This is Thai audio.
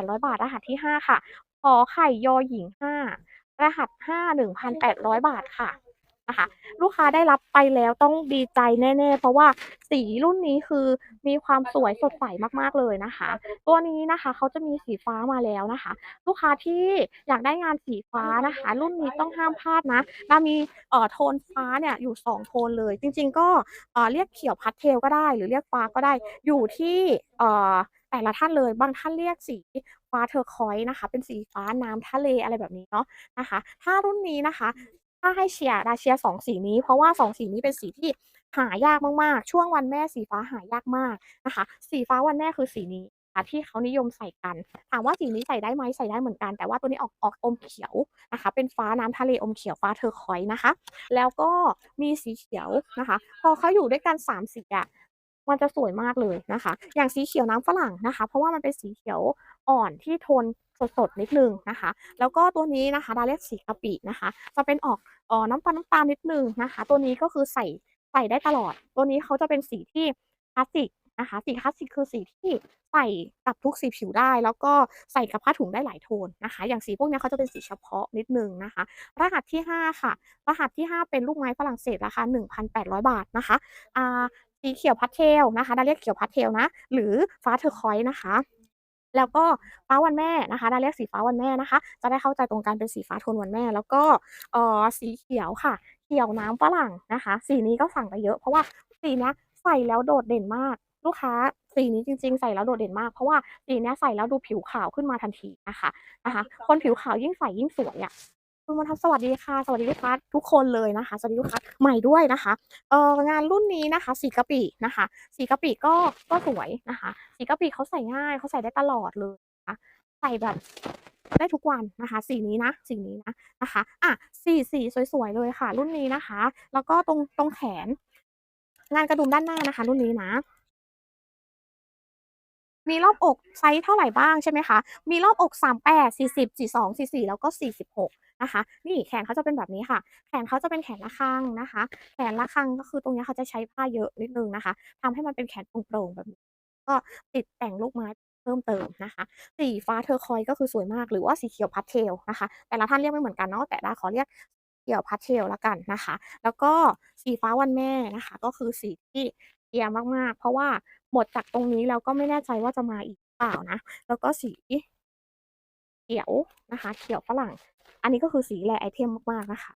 1,800 บาท รหัสที่ 5 ค่ะขอไข่ยอหญิง 5 รหัส 5 1,800 บาทค่ะ นะคะ ลูกค้าได้รับไปแล้วต้องดีใจแน่ๆ เพราะว่าสีรุ่นนี้คือมีความสวยสดใสมากๆเลยนะคะ ตัวนี้นะคะเขาจะมีสีฟ้ามาแล้วนะคะ ลูกค้าที่อยากได้งานสีฟ้านะคะ รุ่นนี้ต้องห้ามพลาดนะเรามีเอ่อโทนฟ้าเนี่ยอยู่ 2 โทนเลย จริง ๆ ก็เอ่อเรียกเขียวพาสเทลก็ได้ หรือเรียกฟ้าก็ได้อยู่ที่เอ่อแต่ละท่านเลยบางท่านเรียกสีฟ้าเทอร์คอยซ์นะคะ เป็นสีฟ้าน้ำทะเลอะไรแบบนี้เนาะนะคะ ถ้ารุ่นนี้นะคะ ถ้าให้เชียร์ดาเชียร์2สีนี้ เพราะว่าสองสีนี้เป็นสีที่หายากมากๆ ช่วงวันแม่สีฟ้าหายากมากนะคะ สีฟ้าวันแม่คือสีนี้ค่ะที่เขานิยมใส่กัน ถามว่าสีนี้ใส่ได้ไหมใส่ได้เหมือนกัน แต่ว่าตัวนี้ออกออกอมเขียวนะคะ เป็นฟ้าน้ำทะเลอมเขียวฟ้าเทอร์คอยซ์นะคะ แล้วก็มีสีเขียวนะคะ พอเขาอยู่ด้วยกัน3สีอะ มันจะสวยมากเลยนะคะ อย่างสีเขียวน้ำฝรั่งนะคะ เพราะว่ามันเป็นสีเขียวอ่อนที่โทนสดๆนิดนึงนะคะ แล้วก็ตัวนี้นะคะดาเรียกสีกะปินะคะ จะเป็นออกอ่อน้ำตาลๆนิดนึงนะคะ ตัวนี้ก็คือใส่ใส่ได้ตลอด ตัวนี้เขาจะเป็นสีที่คลาสสิกนะคะ สีคลาสสิกคือสีที่ใส่กับทุกสีผิวได้ แล้วก็ใส่กับผ้าถุงได้หลายโทนนะคะ อย่างสีพวกนี้เขาจะเป็นสีเฉพาะนิดนึงนะคะ รหัสที่ 5 ค่ะ รหัสที่ 5 เป็นลูกไม้ฝรั่งเศสราคา 1,800 บาทนะคะอ่า สีเขียวพาสเทลนะคะดาเรียกเขียวพาสเทลนะ หรือฟ้าเทอร์คอยซ์นะคะ แล้วก็ฟ้าวันแม่นะคะดาเรียกสีฟ้าวันแม่นะคะ จะได้เข้าใจตรงกันเป็นสีฟ้าโทนวันแม่ แล้วก็เอ่อสีเขียวค่ะ เขียวน้ำฝรั่งนะคะ สีนี้ก็สั่งไปเยอะเพราะว่าสีนี้ใส่แล้วโดดเด่นมากลูกค้าสีนี้จริงๆ ใส่แล้วโดดเด่นมากเพราะว่าสีนี้ใส่แล้วดูผิวขาวขึ้นมาทันทีนะคะนะคะ คนผิวขาวยิ่งใส่ยิ่งสวยอะ คุณมนทัพสวัสดีค่ะ สวัสดีลูกค้าทุกคนเลยนะคะ สวัสดีลูกค้าใหม่ด้วยนะคะเอองานรุ่นนี้นะคะ สีกะปินะคะ สีกะปิก็ก็สวยนะคะ สีกะปิเขาใส่ง่ายเขาใส่ได้ตลอดเลยนะคะใส่แบบได้ทุกวันนะคะ สีนี้นะสีนี้นะนะคะอะสีสีสวยๆเลยค่ะ รุ่นนี้นะคะ แล้วก็ตรงตรงแขน งานกระดุมด้านหน้านะคะ รุ่นนี้นะมีรอบอกไซซ์เท่าไหร่บ้างใช่ไหมคะ มีรอบอก 38 40 42 44 แล้วก็ 46 นะคะ นี่แขนเขาจะเป็นแบบนี้ค่ะ แขนเขาจะเป็นแขนระฆังนะคะ แขนระฆังก็คือตรงนี้เขาจะใช้ผ้าเยอะนิดนึงนะคะทำให้มันเป็นแขนโปร่งๆแบบนี้ ก็ติดแต่งลูกไม้เพิ่มเติมนะคะ สีฟ้าเทอร์คอยก็คือสวยมากหรือว่าสีเขียวพาสเทลนะคะ แต่ละท่านเรียกไม่เหมือนกันเนาะแต่ดาขอเรียกเขียวพาสเทลแล้วกันนะคะ แล้วก็สีฟ้าวันแม่นะคะ ก็คือสีที่เคลียร์มากๆ เพราะว่าหมดจากตรงนี้แล้วก็ไม่แน่ใจว่าจะมาอีกเปล่านะ แล้วก็สีเขียวนะคะ เขียวฝรั่ง อันนี้ก็คือสี rare item มากๆนะคะ